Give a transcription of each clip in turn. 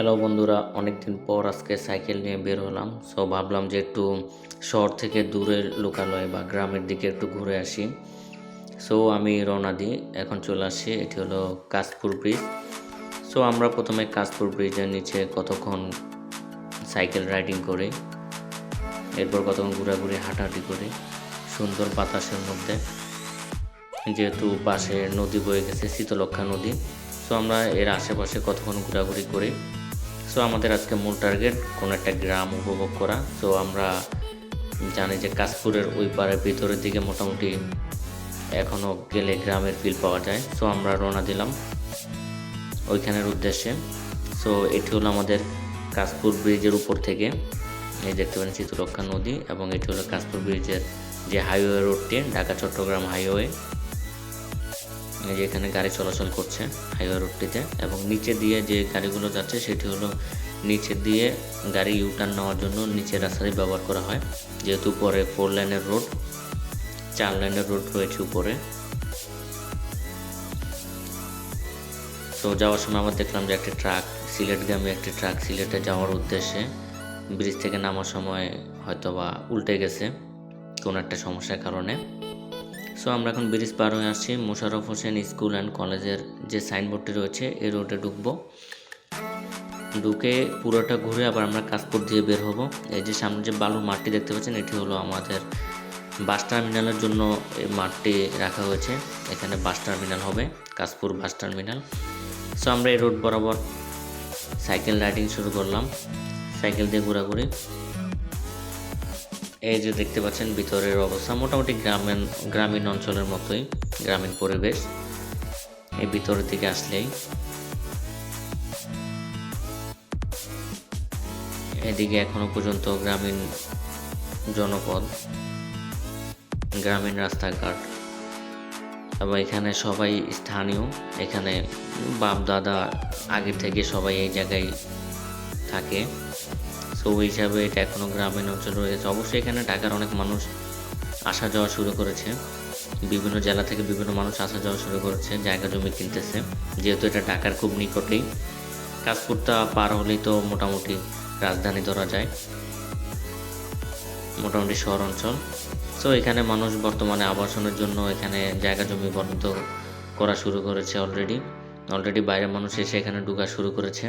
Hello বন্ধুরা, অনেকদিন পর আজকে সাইকেল নিয়ে বের হলাম। সো ভাবলাম যে একটু শহর থেকে দূরের লোকালয় বা গ্রামের দিকে একটু ঘুরে আসি। সো আমি রওনা দিই, এখন চলে আসছি এটি হলো কাশপুর ব্রিজ। সো আমরা প্রথমে কাশপুর ব্রিজের নিচে কতক্ষণ সাইকেল রাইডিং করি, এরপর কতক্ষণ ঘোরাঘুরি, হাঁটাহাঁটি করি, সুন্দর বাতাসের মধ্যে। যেহেতু পাশে নদী বয়ে গেছে শীতলক্ষা নদী, সো আমরা এর আশেপাশে কতক্ষণ ঘোরাঘুরি করি সো আমাদের আজকে মূল টার্গেট কোনো একটা গ্রাম উপভোগ করা। সো আমরা জানি যে কাশপুরের ওই পাড়ের ভিতরের দিকে মোটামুটি এখনও গেলে গ্রামের ফিল পাওয়া যায়। সো আমরা রওনা দিলাম ওইখানের উদ্দেশ্যে। সো এটি হলো আমাদের কাশপুর ব্রিজের উপর থেকে। এই দেখতে পাচ্ছেন শীতলক্ষা নদী এবং এটি হলো কাশপুর ব্রিজের যে হাইওয়ে রোডটি ঢাকা চট্টগ্রাম হাইওয়ে যে এখানে গাড়ি চলাচল করছে হাইওয়ে রোডটিতে এবং নিচে দিয়ে যে গাড়িগুলো যাচ্ছে সেটি হলো নিচে দিয়ে গাড়ি ইউটার্ন নেওয়ার জন্য নিচের রাস্তাটি ব্যবহার করা হয়। যেহেতু উপরে ফোর লাইনের রোড চার লাইনের রোড রয়েছে উপরে। তো যাওয়ার সময় আমরা দেখলাম যে একটা ট্রাক সিলেটগামী একটি ট্রাক সিলেটে যাওয়ার উদ্দেশ্যে ব্রিজ থেকে নামার সময় হয়তো বা উল্টে গেছে কোনো একটা সমস্যার কারণে। সো আমরা এখন ব্রিজ পার হয়ে আসছি। মোশাররফ হোসেন স্কুল অ্যান্ড কলেজের যে সাইনবোর্ডটি রয়েছে এই রোডে ঢুকবো। ঢুকে পুরোটা ঘুরে আবার আমরা কাশপুর দিয়ে বের হব। এই যে সামনে যে বালুর মাঠটি দেখতে পাচ্ছেন, এটি হলো আমাদের বাস টার্মিনালের জন্য এই মাঠটি রাখা হয়েছে। এখানে বাস টার্মিনাল হবে, কাশপুর বাস টার্মিনাল। সো আমরা এই রোড বরাবর সাইকেল রাইডিং শুরু করলাম। সাইকেল দিয়ে ঘোরাঘুরি। এই যে দেখতে পাচ্ছেন, ভিতরের অবস্থা মোটামুটি গ্রামীণ গ্রামীণ অঞ্চলের মতোই, গ্রামীণ পরিবেশ। এই ভিতরের দিকে আসলেই। এদিকে এখনও পর্যন্ত গ্রামীণ জনপদ, গ্রামীণ রাস্তাঘাট। এবং এখানে সবাই স্থানীয়, এখানে বাপ, দাদা আগে থেকে সবাই এই জায়গায় থাকে। সো ওই হিসাবে এটা এখনও গ্রামীণ অঞ্চল রয়েছে। অবশ্যই এখানে ঢাকার অনেক মানুষ আসা যাওয়া শুরু করেছে। বিভিন্ন জেলা থেকে বিভিন্ন মানুষ আসা যাওয়া শুরু করেছে, জায়গা জমি কিনতেছে। যেহেতু এটা ঢাকার খুব নিকটেই। কাশপুরটা পার হলেই তো মোটামুটি রাজধানী ধরা যায়। মোটামুটি শহর অঞ্চল সো এখানে মানুষ বর্তমানে আবাসনের জন্য এখানে জায়গা জমি বরাদ্দ করা শুরু করেছে অলরেডি। অলরেডি বাইরের মানুষ এসে এখানে ঢোকা শুরু করেছে।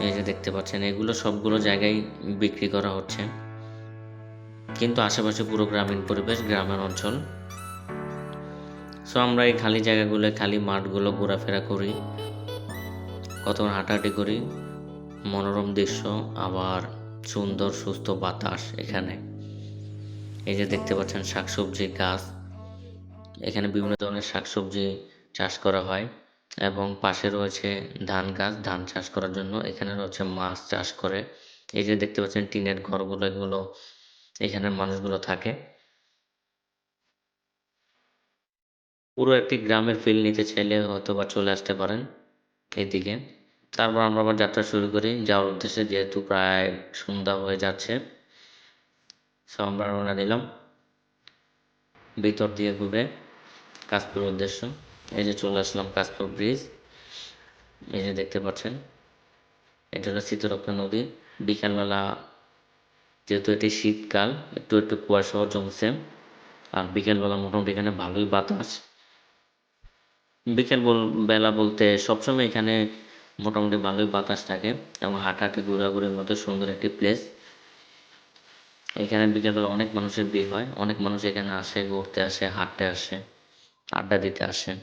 এই যে দেখতে পাচ্ছেন, এগুলো সবগুলো জায়গায় বিক্রি করা হচ্ছে। কিন্তু আশেপাশে পুরো গ্রামীণ পরিবেশ, গ্রামের অঞ্চল। সো আমরা এই খালি জায়গাগুলো খালি মাঠগুলো ঘোরাফেরা করি। কতক্ষণ হাঁটাহাঁটি করি। মনোরম দৃশ্য, আবার সুন্দর, সুস্থ বাতাস এখানে। এই যে দেখতে পাচ্ছেন, শাকসবজি গাছ। এখানে বিভিন্ন ধরনের শাকসবজি চাষ করা হয়। এবং পাশে রয়েছে ধান গাছ, ধান চাষ করার জন্য। এখানে রয়েছে মাছ চাষ করে। এই যে দেখতে পাচ্ছেন, টিনের ঘরগুলো, এগুলো এখানের মানুষগুলো থাকে। পুরো একটি গ্রামের ফিল নিতে চাইলে হয়তো বা চলে আসতে পারেন এদিকে। তারপর আমরা আবার যাত্রা শুরু করি। যাওয়ার উদ্দেশ্যে যেহেতু প্রায় সন্ধ্যা হয়ে যাচ্ছে সো আমরা রওনা দিলাম ভিতর দিয়ে ঘুরে কাশপুর উদ্দেশ্য। এই যে চলে আসলাম কাশপুর ব্রিজ। এই যে দেখতে পাচ্ছেন, এটা হলো শীতলক্ষা নদী। বিকালবেলা যেহেতু এটি শীতকাল, একটু একটু কুয়াশাও জমছে, আর বিকেলবেলা মোটামুটি এখানে ভালোই বাতাস। বিকেল বেলা বলতে সবসময় এখানে মোটামুটি ভালোই বাতাস থাকে এবং হাঁটাহাঁটি, ঘোরাঘুরির মতো সুন্দর একটি প্লেস এখানে বিকেলবেলা অনেক মানুষের ভিড় হয়, অনেক মানুষ এখানে আসে, ঘুরতে আসে, হাঁটতে আসে, আড্ডা দিতে আসে।